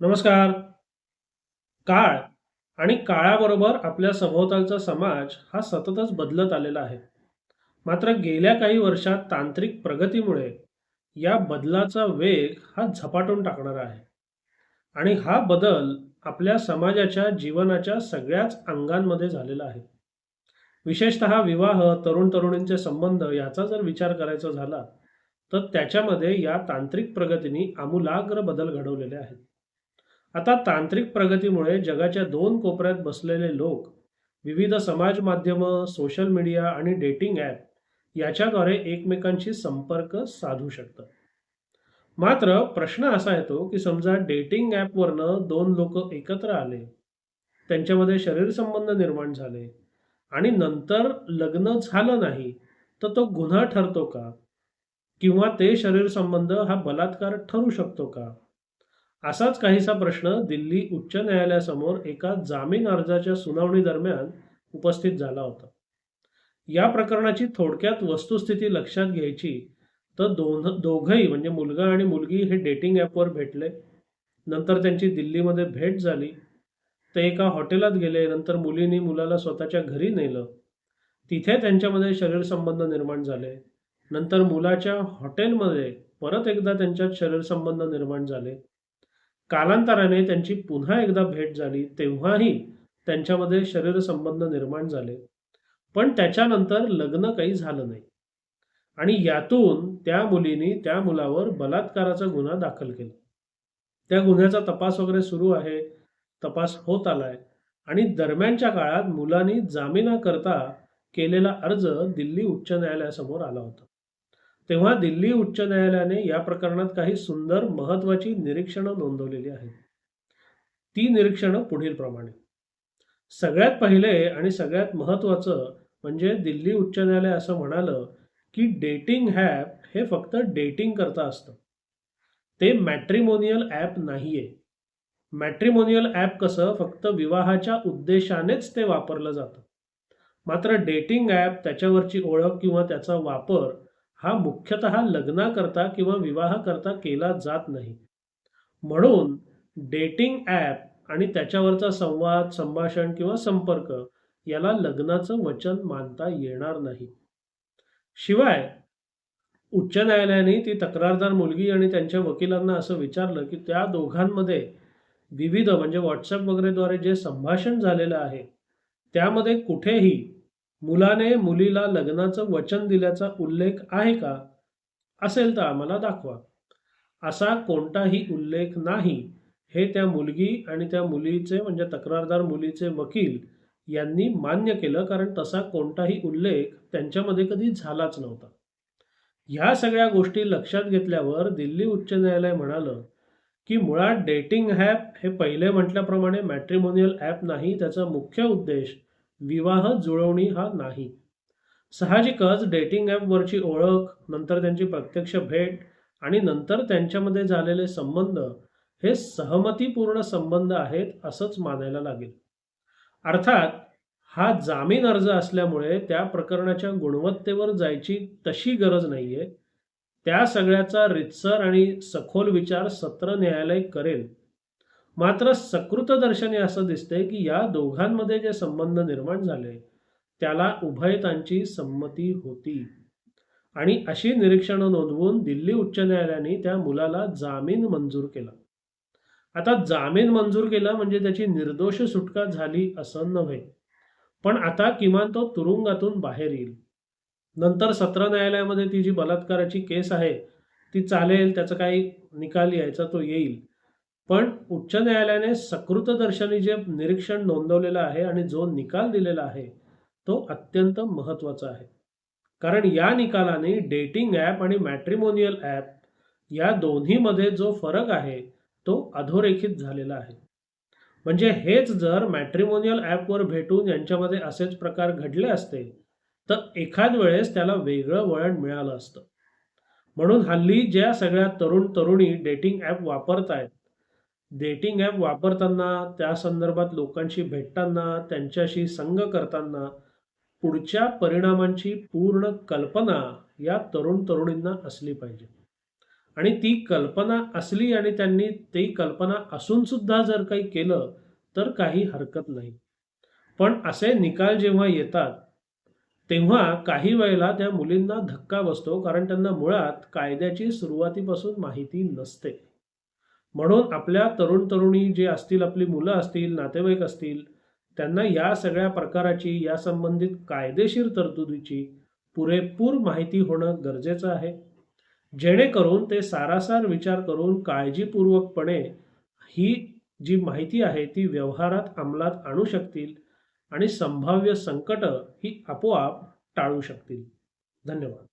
नमस्कार. काळ आणि काळाबरोबर आपल्या सभोवतालचा समाज हा सततच बदलत आलेला आहे. मात्र गेल्या काही वर्षात तांत्रिक प्रगतीमुळे या बदलाचा वेग हा झपाटून टाकणारा आहे. आणि हा बदल आपल्या समाजाच्या जीवनाच्या सगळ्याच अंगांमध्ये झालेला आहे. विशेषतः विवाह तरुण तरुणींचे संबंध याचा जर विचार करायचा झाला तर त्याच्यामध्ये या तांत्रिक प्रगतीने आमूलाग्र बदल घडवलेले आहेत. आता तांत्रिक प्रगतीमुळे जगाच्या दोन कोपऱ्यात बसलेले लोक विविध समाज माध्यमं सोशल मीडिया आणि डेटिंग ॲप याच्याद्वारे एकमेकांशी संपर्क साधू शकतात. मात्र प्रश्न असा येतो की समजा डेटिंग ॲपवरनं दोन लोक एकत्र आले त्यांच्यामध्ये शरीर संबंध निर्माण झाले आणि नंतर लग्न झालं नाही तर तो गुन्हा ठरतो का? किंवा ते शरीर संबंध हा बलात्कार ठरू शकतो का? असाच काहीसा प्रश्न दिल्ली उच्च न्यायालयासमोर एका जामीन अर्जाच्या सुनावणी दरम्यान उपस्थित झाला होता. या प्रकरणाची थोडक्यात वस्तुस्थिती लक्षात घ्यायची तर दोन दोघंही म्हणजे मुलगा आणि मुलगी हे डेटिंग ॲपवर भेटले. नंतर त्यांची दिल्लीमध्ये भेट झाली. ते एका हॉटेलात गेले नंतर मुलीने मुलाला स्वतःच्या घरी नेलं. तिथे त्यांच्यामध्ये शरीर संबंध निर्माण झाले. नंतर मुलाच्या हॉटेलमध्ये परत एकदा त्यांच्यात शरीर संबंध निर्माण झाले. कालांतराने त्यांची पुन्हा एकदा भेट झाली तेव्हाही त्यांच्यामध्ये शरीर संबंध निर्माण झाले. पण त्याच्यानंतर लग्न काही झालं नाही. आणि यातून त्या मुलीने त्या मुलावर बलात्काराचा गुन्हा दाखल केला. त्या गुन्ह्याचा तपास वगैरे सुरू आहे तपास होत आलाय आणि दरम्यानच्या काळात मुलांनी जामिनाकरता केलेला अर्ज दिल्ली उच्च न्यायालयासमोर आला होता. तेव्हा दिल्ली उच्च न्यायालयाने या प्रकरणात काही सुंदर महत्वाची निरीक्षणं नोंदवलेली आहेत. ती निरीक्षणं पुढील प्रमाणे. सगळ्यात पहिले आणि सगळ्यात महत्वाचं म्हणजे दिल्ली उच्च न्यायालय असं म्हणालं की डेटिंग ॲप हे फक्त डेटिंग करता असतं. ते मॅट्रिमोनियल ॲप नाहीये. मॅट्रिमोनियल ॲप कसं फक्त विवाहाच्या उद्देशानेच ते वापरलं जातं. मात्र डेटिंग ॲप त्याच्यावरची ओळख किंवा त्याचा वापर हा मुख्यतः लग्नाकरता किंवा विवाहाकरता केला जात नाही. म्हणून डेटिंग ॲप आणि त्याच्यावरचा संवाद संभाषण किंवा संपर्क याला लग्नाचं वचन मानता येणार नाही. शिवाय उच्च न्यायालयाने ती तक्रारदार मुलगी आणि त्यांच्या वकिलांना असं विचारलं की त्या दोघांमध्ये विविध म्हणजे व्हॉट्सअप वगैरेद्वारे जे संभाषण झालेलं आहे त्यामध्ये कुठेही मुलाने मुलीला लग्नाचं वचन दिल्याचा उल्लेख आहे का? असेल तर आम्हाला दाखवा. असा कोणताही उल्लेख नाही. हे त्या मुलगी आणि त्या मुलीचे म्हणजे तक्रारदार मुलीचे वकील यांनी मान्य केलं कारण तसा कोणताही उल्लेख त्यांच्यामध्ये कधी झालाच नव्हता. ह्या सगळ्या गोष्टी लक्षात घेतल्यावर दिल्ली उच्च न्यायालय म्हणालं की मुळात डेटिंग ॲप हे पहिले म्हटल्याप्रमाणे मॅट्रिमोनियल ॲप नाही त्याचा मुख्य उद्देश विवाह जुळवणी हा नाही. साहजिकच डेटिंग ॲपवरची ओळख नंतर त्यांची प्रत्यक्ष भेट आणि नंतर त्यांच्यामध्ये झालेले संबंध हे सहमतीपूर्ण संबंध आहेत असंच मानायला लागेल. अर्थात हा जामीन अर्ज असल्यामुळे त्या प्रकरणाच्या गुणवत्तेवर जायची तशी गरज नाहीये. त्या सगळ्याचा रितसर आणि सखोल विचार सत्र न्यायालय करेल. मात्र सकृतदर्शनी असं दिसतंय की या दोघांमध्ये जे संबंध निर्माण झाले त्याला उभयतांची संमती होती. आणि अशी निरीक्षणं नोंदवून दिल्ली उच्च न्यायालयाने त्या मुलाला जामीन मंजूर केला. आता जामीन मंजूर केला म्हणजे त्याची निर्दोष सुटका झाली असं नव्हे पण आता किमान तो तुरुंगातून बाहेर येईल. नंतर सत्र न्यायालयामध्ये ती जी बलात्काराची केस आहे ती चालेल त्याचा काही निकाल यायचा तो येईल. पण उच्च न्यायालयाने सकृतदर्शनी जे निरीक्षण नोंदवलेलं आहे आणि जो निकाल दिलेला आहे तो अत्यंत महत्त्वाचा आहे. कारण या निकालाने डेटिंग ॲप आणि मॅट्रिमोनियल ॲप या दोन्हीमध्ये जो फरक आहे तो अधोरेखित झालेला आहे. म्हणजे हेच जर मॅट्रिमोनियल ॲपवर भेटून यांच्यामध्ये असेच प्रकार घडले असते तर एखाद वेळेस त्याला वेगळं वळण मिळालं असतं. म्हणून हल्ली ज्या सगळ्या तरुण तरुणी डेटिंग ॲप वापरत आहेत डेटिंग ॲप वापरताना त्या संदर्भात लोकांशी भेटताना त्यांच्याशी संग करताना पुढच्या परिणामांची पूर्ण कल्पना या तरुण तरुणींना असली पाहिजे. आणि ती कल्पना असली आणि त्यांनी ती कल्पना असून सुद्धा जर काही केलं तर काही हरकत नाही. पण असे निकाल जेव्हा येतात तेव्हा काही वेळेला त्या मुलींना धक्का बसतो कारण त्यांना मुळात कायद्याची सुरुवातीपासून माहिती नसते. म्हणून आपल्या तरुण तरुणी जे असतील आपली मुलं असतील नातेवाईक असतील त्यांना या सगळ्या प्रकाराची या संबंधित कायदेशीर तरतुदीची पुरेपूर माहिती होणं गरजेचं आहे. जेणेकरून ते सारासार विचार करून काळजीपूर्वकपणे ही जी माहिती आहे ती व्यवहारात अंमलात आणू शकतील आणि संभाव्य संकट ही आपोआप टाळू शकतील. धन्यवाद.